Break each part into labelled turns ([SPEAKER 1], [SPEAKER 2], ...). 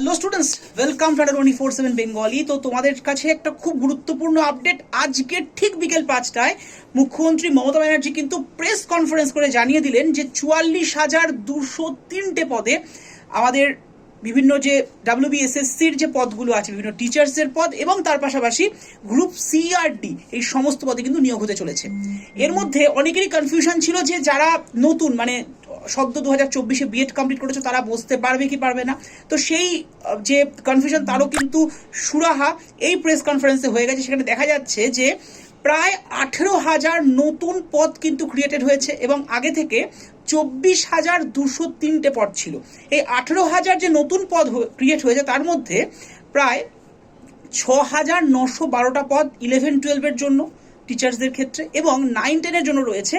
[SPEAKER 1] Hello students welcome to twenty four seven Bengali তো তোমাদের কাছে একটা খুব গুরুত্বপূর্ণ আপডেট আজকে ঠিক বিকেল পাঁচটায় মুখ্যমন্ত্রী মমতা ব্যানার্জি কিন্তু প্রেস কনফারেন্স করে জানিয়ে দিলেন যে চুয়াল্লিশ হাজার দুশো তিনটে পদে আমাদের বিভিন্ন যে ডাব্লিউবিএসএসসির যে পদগুলো আছে, বিভিন্ন টিচার্সের পদ এবং তার পাশাপাশি গ্রুপ সি আর ডি এই সমস্ত পদে কিন্তু নিয়োগ হতে চলেছে। এর মধ্যে অনেকেরই কনফিউশন ছিল যে যারা নতুন মানে সদ্য দু হাজার চব্বিশে বিএড কমপ্লিট করেছে, তারা বসতে পারবে কি পারবে না। তো সেই যে কনফিউশন তারও কিন্তু সুরাহা এই প্রেস কনফারেন্সে হয়ে গেছে। সেখানে দেখা যাচ্ছে যে প্রায় আঠেরো হাজার নতুন পদ কিন্তু ক্রিয়েটেড হয়েছে এবং আগে থেকে চব্বিশ হাজার দুশো তিনটে পদ ছিল। এই আঠেরো হাজার যে নতুন পদ ক্রিয়েট হয়েছে, তার মধ্যে প্রায় ছ হাজার নশো বারোটা পদ ইলেভেন টুয়েলভের জন্য টিচার্সদের ক্ষেত্রে এবং নাইন টেনের জন্য রয়েছে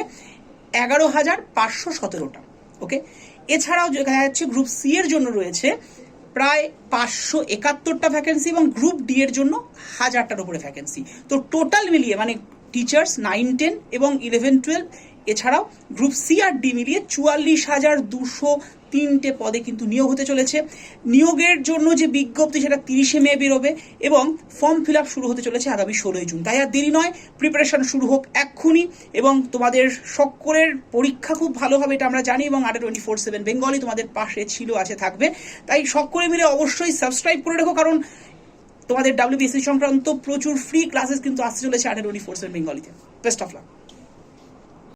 [SPEAKER 1] এগারো হাজার পাঁচশো সতেরোটা। ওকে? এছাড়াও দেখা যাচ্ছে গ্রুপ সি এর জন্য রয়েছে প্রায় পাঁচশো একাত্তরটা ভ্যাকেন্সি এবং গ্রুপ ডি এর জন্য হাজারটার উপরে ভ্যাকেন্সি তো টোটাল মিলিয়ে মানে টিচার্স নাইন টেন এবং ইলেভেন টুয়েলভ এছাড়াও গ্রুপ সি আর ডি মিলিয়ে চুয়াল্লিশ হাজার দুশো তিনটে পদে কিন্তু নিয়োগ হতে চলেছে। নিয়োগের জন্য যে বিজ্ঞপ্তি, সেটা তিরিশে মে বেরোবে এবং ফর্ম ফিল শুরু হতে চলেছে আগামী ষোলোই জুন। তাই আর দেরি নয়, প্রিপারেশন শুরু হোক এক্ষুনি এবং তোমাদের সকলের পরীক্ষা খুব ভালো হবে এটা আমরা জানি এবং আটে টোয়েন্টি ফোর সেভেন বেঙ্গলি তোমাদের পাশে ছিল, আছে, থাকবে। তাই সকলে মিলে অবশ্যই সাবস্ক্রাইব করে রেখো, কারণ তোমাদের ডাব্লিউবিএসসি সংক্রান্ত প্রচুর ফ্রি ক্লাসেস কিন্তু আসতে চলেছে আটে twenty four seven বেঙ্গলিতে। Best of luck